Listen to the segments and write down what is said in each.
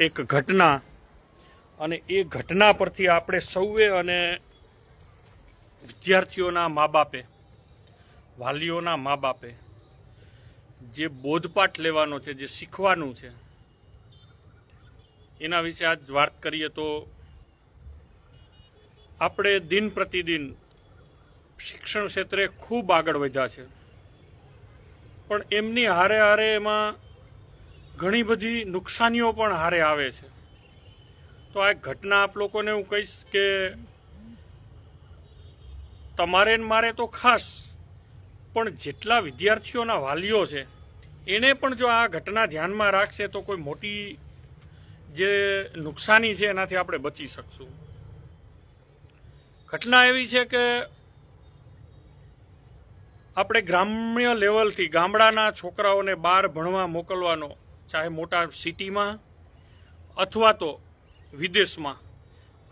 એક ઘટના અને એ ઘટના પરથી આપણે સૌએ અને વિદ્યાર્થીઓના મા બાપે વાલીઓના મા બાપે જે બોધપાઠ લેવાનો છે, જે શીખવાનું છે, એના વિશે આજ વાત કરીએ તો આપણે દિન પ્રતિદિન શિક્ષણ ક્ષેત્રે ખૂબ આગળ વધ્યા છે. પણ એમની હારે હારે એમાં ઘણી બધી નુકસાનીઓ પણ હારે આવે છે. તો આ ઘટના આપ લોકોને હું કહીશ કે તમારે મારે તો ખાસ, પણ જેટલા વિદ્યાર્થીઓના વાલીઓ છે, એને પણ જો આ ઘટના ધ્યાનમાં રાખશે તો કોઈ મોટી જે નુકસાની છે એનાથી આપણે બચી શકશું. ઘટના એવી છે કે આપણે ગ્રામ્ય લેવલથી ગામડાના છોકરાઓને બહાર ભણવા મોકલવાનો ચાહે મોટા સિટીમાં અથવા તો વિદેશમાં,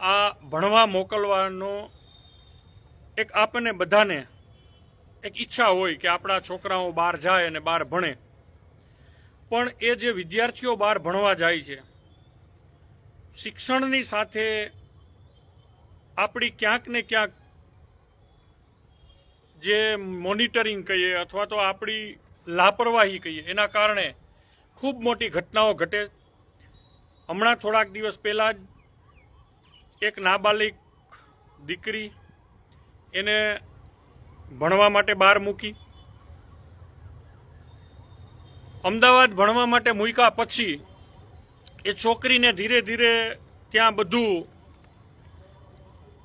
આ ભણવા મોકલવાનો એક આપણને બધાને એક ઈચ્છા હોય કે આપણા છોકરાઓ બહાર જાય અને બહાર ભણે. પણ એ જે વિદ્યાર્થીઓ બહાર ભણવા જાય છે, શિક્ષણની સાથે આપણી ક્યાંક ને ક્યાંક જે મોનિટરિંગ કહીએ અથવા તો આપણી લાપરવાહી કહીએ, એના કારણે ખૂબ મોટી ઘટનાઓ ઘટે. હમણાં થોડાક દિવસ પહેલાં જ એક નાબાલિક દીકરી એને ભણવા માટે બહાર મૂકી. અમદાવાદ ભણવા માટે મૂક્યા પછી એ છોકરીને ધીરે ધીરે ત્યાં બધું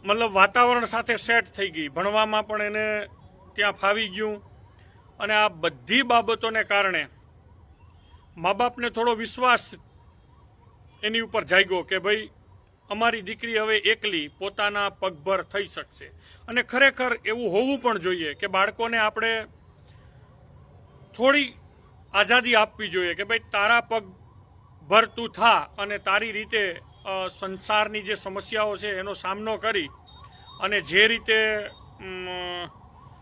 મતલબ વાતાવરણ સાથે સેટ થઈ ગઈ. ભણવામાં પણ એને ત્યાં ફાવી ગયું અને આ બધી બાબતોને કારણે મા બાપને થોડો વિશ્વાસ એની ઉપર જાગ્યો કે ભાઈ, અમારી દીકરી હવે એકલી પોતાના પગભર થઈ શકશે. અને ખરેખર એવું હોવું પણ જોઈએ કે બાળકોને આપણે થોડી આઝાદી આપવી જોઈએ કે ભાઈ, તારા પગ ભર તું થા અને તારી રીતે સંસારની જે સમસ્યાઓ છે એનો સામનો કરી અને જે રીતે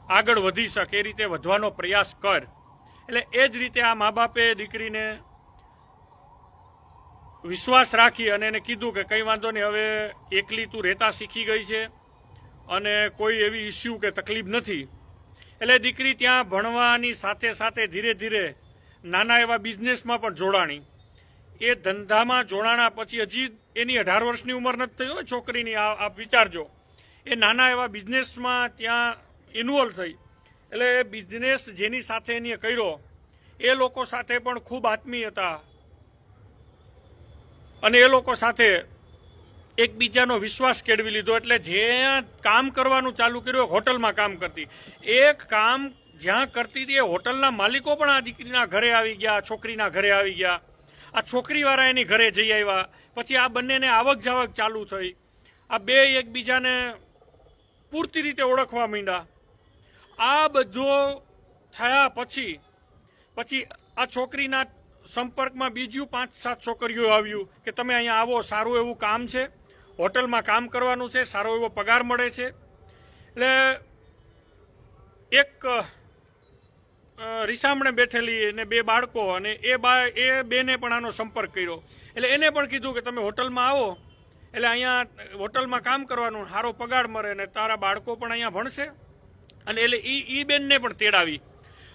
આગળ વધી શકે, એ રીતે વધવાનો પ્રયાસ કર. એટલે એ જ રીતે આ મા બાપે દીકરીને વિશ્વાસ રાખી અને એને કીધું કે કંઈ વાંધો નહીં, હવે એકલી તું રહેતા શીખી ગઈ છે અને કોઈ એવી ઇસ્યુ કે તકલીફ નથી. એટલે દીકરી ત્યાં ભણવાની સાથે સાથે ધીરે ધીરે નાના એવા બિઝનેસમાં પણ જોડાણી. એ ધંધામાં જોડાણા પછી હજી એની અઢાર વર્ષની ઉંમર નથી થઈ હોય, છોકરીની આપ વિચારજો. એ નાના એવા બિઝનેસમાં ત્યાં ઇન્વોલ્વ થઈ. એટલે બિઝનેસ જેની સાથે એની કર્યો, એ લોકો સાથે પણ ખૂબ આત્મીયતા અને એ લોકો સાથે એકબીજાનો વિશ્વાસ કેળવી લીધો. એટલે જ્યાં કામ કરવાનું ચાલુ કર્યું હોટલમાં કામ કરતી. એક કામ જ્યાં કરતી હતી, એ હોટલના માલિકો પણ આ દીકરીના ઘરે આવી ગયા છોકરીના ઘરે આવી ગયા. આ છોકરીવાળા એની ઘરે જઈ આવ્યા. પછી આ બંનેને આવક જાવક ચાલુ થઈ. આ બે એકબીજાને પૂરતી રીતે ઓળખવા માંડ્યા. આ બધો થયા પછી પછી આ છોકરીના સંપર્કમાં બીજું પાંચ સાત છોકરીઓ આવ્યું કે તમે અહીંયા આવો, સારું એવું કામ છે, હોટલમાં કામ કરવાનું છે, સારો એવો પગાર મળે છે. એટલે એક રિસામણે બેઠેલી અને બે બાળકો અને એ બા, એ બેને પણ આનો સંપર્ક કર્યો. એટલે એને પણ કીધું કે તમે હોટલમાં આવો, એટલે અહીંયા હોટલમાં કામ કરવાનું સારો પગાર મળે ને તારા બાળકો પણ અહીંયા ભણશે. અને એટલે એ ઈ બેનને પણ તેડાવી.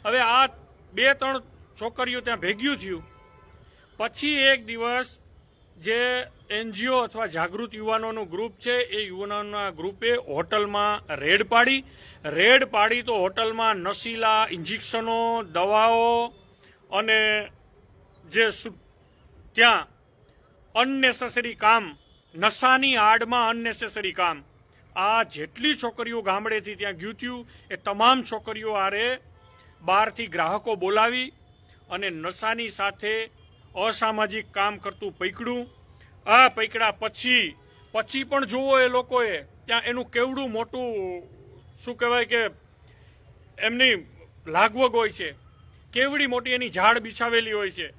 હવે આ બે, ત્રણ છોકરીઓ ત્યાં ભેગ્યું થયું. પછી એક દિવસ જે એનજીઓ અથવા જાગૃત યુવાનોનું ગ્રુપ છે, એ યુવાનોના ગ્રુપે હોટલમાં રેડ પાડી. રેડ પાડી તો હોટલમાં નશીલા ઇન્જેક્શનો, દવાઓ અને જે ત્યાં અનનેસેસરી કામ, નશાની આડમાં અનનેસેસરી કામ આ જેટલી છોકરીઓ ગામડેથી ત્યાં ગયું એ તમામ છોકરીઓ આરે બહારથી ગ્રાહકો બોલાવી અને નશાની સાથે અસામાજિક કામ કરતું પૈકડું. આ પૈકડા પછી પછી પણ જુઓ એ લોકોએ, ત્યાં એનું કેવડું મોટું, શું કહેવાય કે, એમની લાગવગ હોય છે. કેવડી મોટી એની ઝાડ બિછાવેલી હોય છે.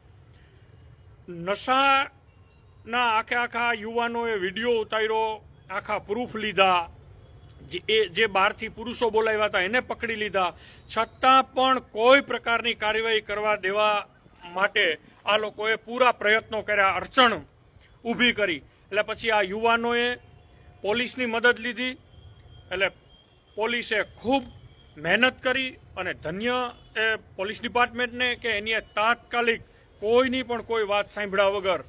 નશાના આખે આખા યુવાનોએ વીડિયો ઉતાર્યો આખા પ્રૂફ લીધા. જે એ, જે બહારથી પુરુષો બોલાવ્યા હતા, એને પકડી લીધા. છતાં પણ કોઈ પ્રકારની કાર્યવાહી કરવા દેવા માટે આ લોકોએ પૂરા પ્રયત્નો કર્યા, અડચણ ઊભી કરી. એટલે પછી આ યુવાનોએ પોલીસની મદદ લીધી. એટલે પોલીસે ખૂબ મહેનત કરી અને ધન્ય એ પોલીસ ડિપાર્ટમેન્ટને કે એની તાત્કાલિક કોઈની પણ કોઈ વાત સાંભળ્યા વગર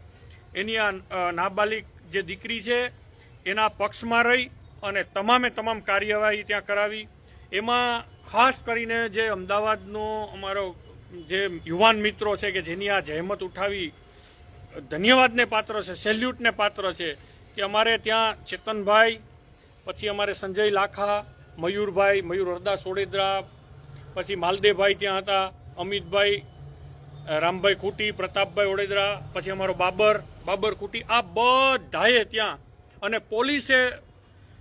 એની આ નાબાલિક જે દીકરી છે એના પક્ષમાં રહી અને તમામે તમામ કાર્યવાહી ત્યાં કરાવી. એમાં ખાસ કરીને જે અમદાવાદનો અમારો જે યુવાન મિત્રો છે કે જેની આ જહેમત ઉઠાવી, ધન્યવાદને પાત્ર છે, સેલ્યુટને પાત્ર છે કે અમારે ત્યાં ચેતનભાઈ, પછી અમારે સંજય લાખા, મયુરભાઈ, મયુર હરદાસ ઓડેદરા, પછી માલદેવભાઈ ત્યાં હતા, અમિતભાઈ, રામભાઈ કુટી, પ્રતાપભાઈ ઓડેદરા, પછી અમારો બાબર બાબર કુટી, આ બધાએ ત્યાં અને પોલીસે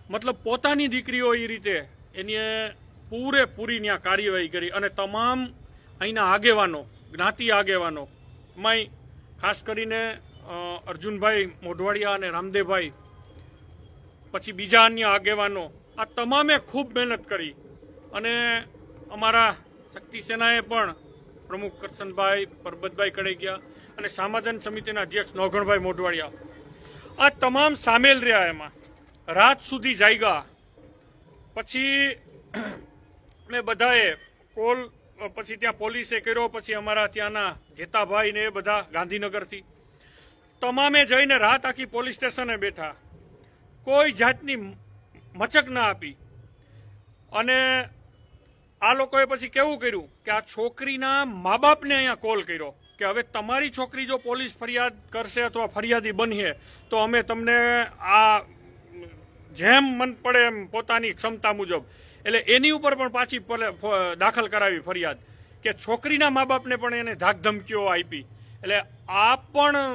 મતલબ પોતાની દીકરીઓ એ રીતે એની પૂરેપૂરી ત્યાં કાર્યવાહી કરી અને તમામ અહીંના આગેવાનો, જ્ઞાતિ આગેવાનો, એમાંય ખાસ કરીને અર્જુનભાઈ મોઢવાડિયા અને રામદેવભાઈ, પછી બીજા અન્ય આગેવાનો, આ તમામે ખૂબ મહેનત કરી અને અમારા શક્તિ સેનાએ પણ પ્રમુખ કરશનભાઈ પરબતભાઈ કડેગિયા અને સામાજન સમિતિના અધ્યક્ષ નોગણભાઈ મોઢવાડિયા આ તમામ સામેલ રહ્યા એમાં. રાત સુધી જાગ્યા પછી અમે બધાએ કોલ, પછી ત્યાં પોલીસે કર્યો, પછી અમારા ત્યાંના જેતાભાઈ ને એ બધા ગાંધીનગરથી. તમામે જઈને રાત આખી પોલીસ સ્ટેશને બેઠા. કોઈ જાતની મચક ના આપી. અને આ લોકોએ પછી કેવું કર્યું કે આ છોકરીના મા બાપને અહીંયા કોલ કર્યો. કે હવે તમારી છોકરી જો પોલીસ ફરિયાદ કરશે અથવા ફરિયાદી બનીએ, તો અમે તમને આ જેમ મન પડે એમ પોતાની ક્ષમતા મુજબ, એટલે એની ઉપર પણ પાછી દાખલ કરાવી ફરિયાદ, કે છોકરીના મા બાપને પણ એને ધાક ધમકીઓ આપી. એટલે આ પણ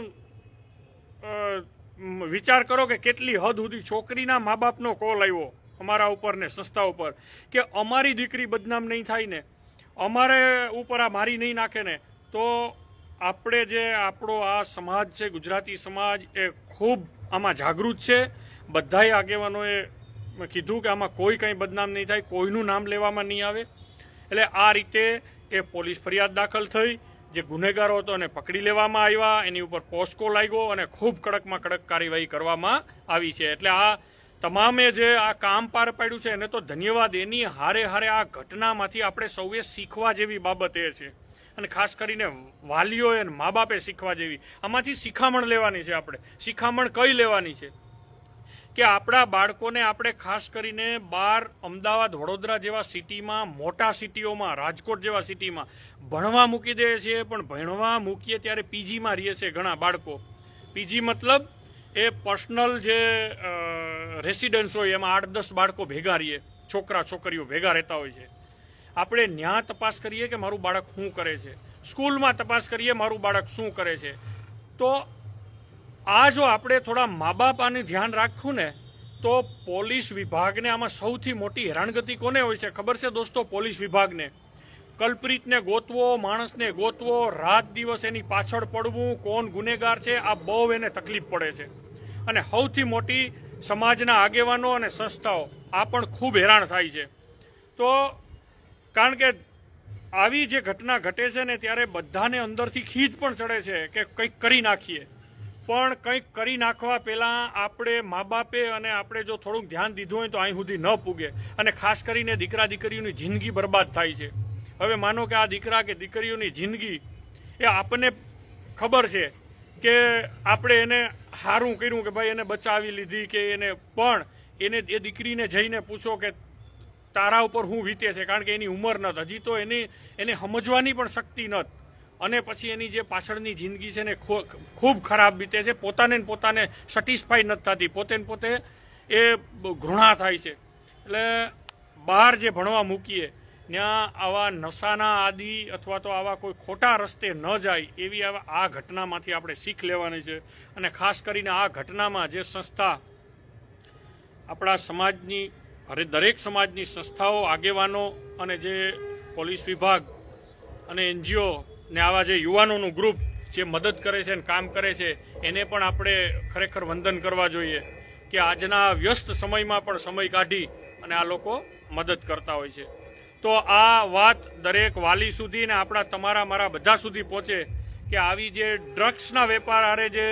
વિચાર કરો કે કેટલી હદ સુધી છોકરીના મા બાપનો કોલ આવ્યો અમારા ઉપર ને સંસ્થા ઉપર, કે અમારી દીકરી બદનામ નહીં થાય ને, અમારે ઉપર આ મારી નહીં નાખે ને, તો આપણે જે આપણો આ સમાજ છે, ગુજરાતી સમાજ, એ ખૂબ આમાં જાગૃત છે. બધાય આગેવાનોએ કીધું કે આમાં કોઈ કંઈ બદનામ નહીં થાય, કોઈનું નામ લેવામાં નહીં આવે. એટલે આ રીતે એ પોલીસ ફરિયાદ દાખલ થઈ, જે ગુનેગારો હતો એને પકડી લેવામાં આવ્યા, એની ઉપર પોસ્કો લાગ્યો અને ખૂબ કડકમાં કડક કાર્યવાહી કરવામાં આવી છે. એટલે આ તમામે જે આ કામ પાર પાડ્યું છે, એને તો ધન્યવાદ. એની હારે હારે આ ઘટનામાંથી આપણે સૌએ શીખવા જેવી બાબત એ છે. અને ખાસ કરીને વાલીઓએ અને મા બાપે શીખવા જેવી. આમાંથી શિખામણ લેવાની છે આપણે. શિખામણ કઈ લેવાની છે? કે આપણા બાળકોને આપણે ખાસ કરીને બહાર અમદાવાદ વડોદરા જેવા સિટીમાં, મોટા સિટીઓમાં, રાજકોટ જેવા સિટીમાં ભણવા મૂકી દઈએ છીએ પણ ભણવા મૂકીએ ત્યારે પીજીમાં રહીએ છે ઘણા બાળકો. પીજી મતલબ એ પર્સનલ જે રેસિડન્સ હોય એમાં આઠ દસ બાળકો ભેગા રહીએ. છોકરા છોકરીઓ ભેગા રહેતા હોય છે. આપણે ન્યા તપાસ કરીએ કે મારું બાળક શું કરે છે? સ્કૂલમાં તપાસ કરીએ, મારું બાળક શું કરે છે? તો આ જો આપણે થોડા મા બાપ ધ્યાન રાખવું ને, તો પોલીસ વિભાગને આમાં સૌથી મોટી હેરાનગતિ કોને હોય છે? ખબર છે દોસ્તો પોલીસ વિભાગને? કલ્પ્રિતને ગોતવો, માણસને ગોતવો, રાત દિવસ એની પાછળ પડવું, કોણ ગુનેગાર છે, આ બહુ એને તકલીફ પડે છે. અને સૌથી મોટી સમાજના આગેવાનો અને સંસ્થાઓ, આ પણ ખૂબ હેરાન થાય છે. તો કારણ કે આવી જે ઘટના ઘટે છે ને ત્યારે બધાને અંદરથી ખીજ પણ ચડે છે કે કંઈક કરી નાખીએ. પણ કંઈક કરી નાખવા પહેલાં આપણે મા બાપે અને આપણે જો થોડુંક ધ્યાન દીધું હોય તો અહીં સુધી ન પૂગે. અને ખાસ કરીને દીકરા દીકરીઓની જિંદગી બરબાદ થાય છે. હવે માનો કે આ દીકરા કે દીકરીઓની જિંદગી એ આપણને ખબર છે કે આપણે એને સારું કર્યું કે ભાઈ એને બચાવી લીધી કે એને પણ એને એ દીકરીને જઈને પૂછો કે તારા ઉપર શું વીતે છે, કારણ કે એની ઉંમર નથી હજી તો એની, એને સમજવાની પણ શક્તિ નથી અને પછી એની જે પાછળની જિંદગી છે ને ખૂબ ખરાબ બીતે છે. પોતાને પોતાને સેટિસ્ફાઈ નથી થતી. પોતે પોતે એ ઘૃણા થાય છે. એટલે બહાર જે ભણવા મૂકીએ ત્યાં આવા નશાના આદિ અથવા તો આવા કોઈ ખોટા રસ્તે ન જાય, એવી આ ઘટનામાંથી આપણે શીખ લેવાની છે. અને ખાસ કરીને આ ઘટનામાં જે સંસ્થા આપણા સમાજની અરે દરેક સમાજની સંસ્થાઓ, આગેવાનો અને જે પોલીસ વિભાગ અને એનજીઓ ને આવા જે યુવાનોનું ગ્રુપ જે મદદ કરે છે અને કામ કરે છે, એને પણ આપણે ખરેખર વંદન કરવા જોઈએ કે આજના વ્યસ્ત સમયમાં પણ સમય કાઢી અને આ લોકો મદદ કરતા હોય છે. તો આ વાત દરેક વાલી સુધી ને આપણા તમારા મારા બધા સુધી પહોંચે કે આવી જે ડ્રગ્સના વેપાર આરે જે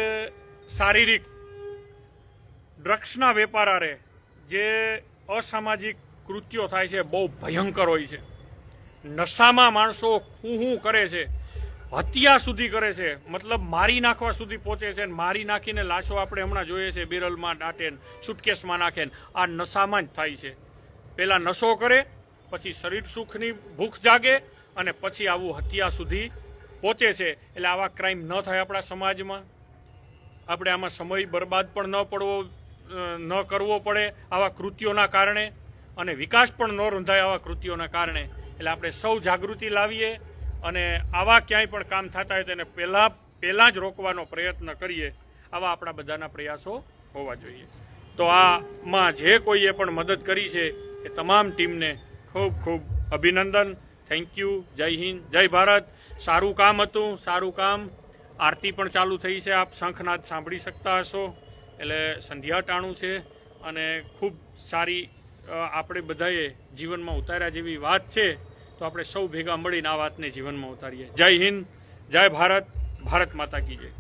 શારીરિક, ડ્રગ્સના વેપાર આરે જે અસામાજિક કૃત્યો થાય છે, બહુ ભયંકર હોય છે. નશામાં માણસો હું હું કરે છે, હત્યા સુધી કરે છે, મતલબ મારી નાખવા સુધી પહોંચે છે મારી નાખીને લાશો આપણે હમણાં જોઈએ છે, બેરલમાં દાટે સુટકેસમાં નાખે આ નશામાં જ થાય છે. પેલા નશો કરે, પછી શરીર સુખની ભૂખ જાગે અને પછી આવું હત્યા સુધી પહોંચે છે. એટલે આવા ક્રાઇમ ન થાય આપણા સમાજમાં. આપણે આમાં સમય બરબાદ પણ ન પડવો ન કરવો પડે આવા કૃત્યોના કારણે અને વિકાસ પણ ન રૂંધાય આવા કૃત્યોના કારણે. એટલે આપણે સૌ જાગૃતિ લાવીએ અને આવા ક્યાંય પણ કામ થતા હોય તેને પહેલાં પહેલાં જ રોકવાનો પ્રયત્ન કરીએ. આવા આપણા બધાના પ્રયાસો હોવા જોઈએ. તો આમાં જે કોઈએ પણ મદદ કરી છે એ તમામ ટીમને ખૂબ ખૂબ અભિનંદન. થેન્ક યુ જય હિન્દ. જય ભારત. સારું કામ હતું. સારું કામ. આરતી પણ ચાલુ થઈ છે. આપ શંખનાદ સાંભળી શકતા હશો. એટલે સંધ્યા ટાણું છે અને ખૂબ સારી આપણે બધાએ જીવનમાં ઉતાર્યા જેવી વાત છે, તો આપણે સૌ ભેગા મળીને આ વાતને જીવનમાં ઉતારીએ. જય હિન્દ, જય ભારત ભારત માતા કી જય.